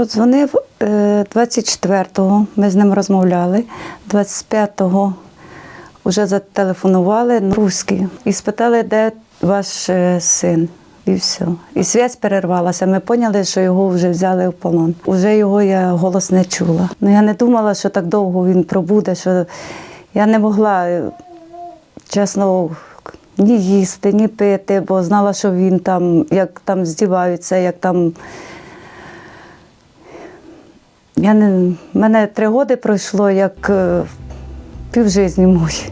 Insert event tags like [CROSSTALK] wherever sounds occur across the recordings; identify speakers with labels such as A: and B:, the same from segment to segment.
A: Подзвонив е, 24-го, ми з ним розмовляли. 25-го вже зателефонували на русський і спитали, де ваш е, син. І все. І зв'язь перервалася. Ми поняли, що його вже взяли в полон. Уже його я голос не чула. Ну я не думала, що так довго він пробуде, що я не могла, е, чесно, ні їсти, ні пити, бо знала, що він там, як там здіваються, як там. Я не, мене три роки пройшло, як е, півжизні мої.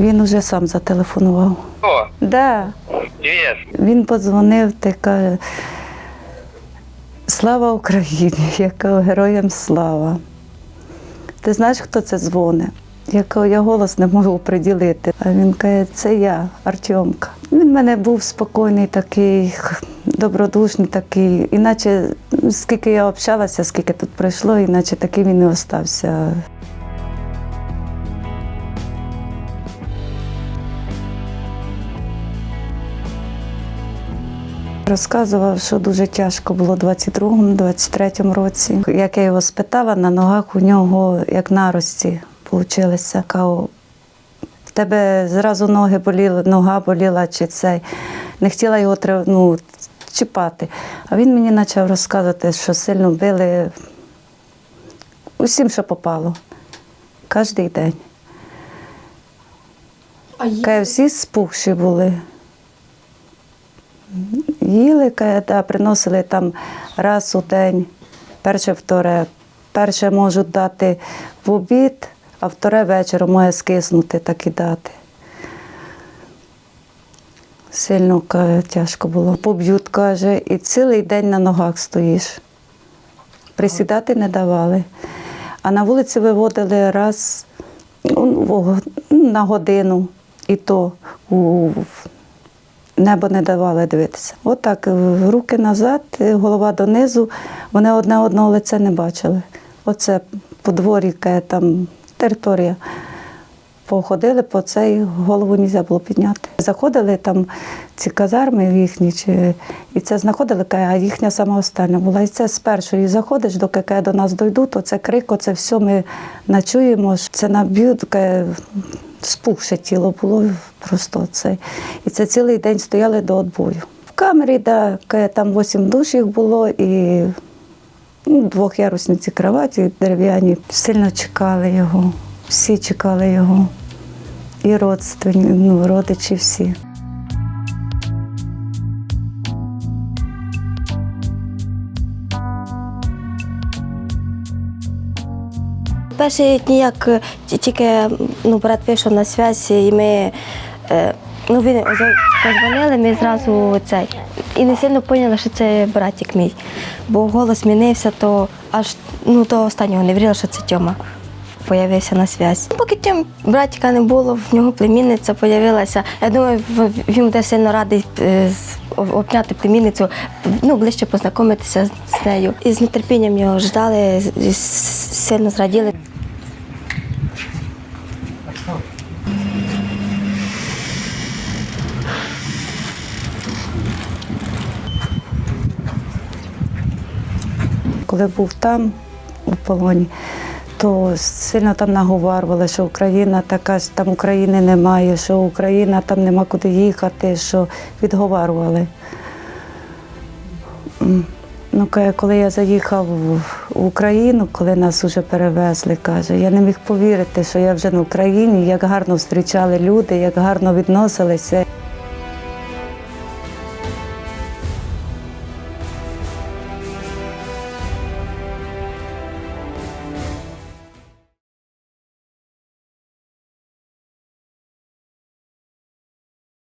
A: Він уже сам зателефонував.
B: О,
A: Да,
B: привет.
A: він подзвонив та каже, Слава Україні! [LAUGHS] яка героям слава. Ти знаєш, хто це дзвонить? Якого я голос не можу приділити. А він каже, це я, Артемка. Він в мене був спокійний такий, добродушний такий. Іначе, скільки я общалася, скільки тут пройшло, іначе такий він і остався. Розказував, що дуже тяжко було у 22-му, 23-му році. Як я його спитала, на ногах у нього як нарості. Кажу, в тебе зразу ноги боліли, нога боліла чи цей. Не хотіла його ну, чіпати. А він мені почав розказувати, що сильно били усім, що попало. Кожний день.
C: А
A: Каже, всі спухші були. Їли, да, приносили там раз у день, перше, вторе. Перше можуть дати в обід, а вторе вечором може скиснути так і дати. Сильно каже, тяжко було. Поб'ють, каже, і цілий день на ногах стоїш. Присідати не давали. А на вулиці виводили раз ну, на годину, і то у небо не давали дивитися. Отак, е, руки назад, е, голова донизу, вони одне одного лице не бачили. Оце подворіка, там територія. Походили по цей голову не можна було підняти. Заходили там ці казарми їхні, чи, і це знаходили, а їхня сама остання була. І це з першої заходиш, доки до нас дойдуть, то це крик, оце все ми ночуємо. що Це наб'ють, спухше тіло було просто це. І це цілий день стояли до отбою. В камері, да, там вісім душ їх було і ну, двохярусні ці кроваті дерев'яні. Сильно чекали його, всі чекали його. І родственні, ну, родичі всі.
C: Перші дні, як е, тільки ну, брат вийшов на зв'язь, і ми е, ну, він позвонили, ми зразу цей. І не сильно поняли, що це братик мій. Бо голос змінився, то аж ну, до останнього не вірила, що це Тьома. Появився на зв'язь. Поки тим братика не було, в нього племінниця з'явилася. Я думаю, він буде сильно радий е, обняти племінницю, ну, ближче познайомитися з- нею. І з нетерпінням його ждали, сильно зраділи.
A: Коли був там, у полоні, то сильно там наговарювали, що Україна така, ж, там України немає, що Україна там нема куди їхати, що відговарювали. Ну, коли я заїхав в Україну, коли нас вже перевезли, каже, я не міг повірити, що я вже на Україні, як гарно зустрічали люди, як гарно відносилися.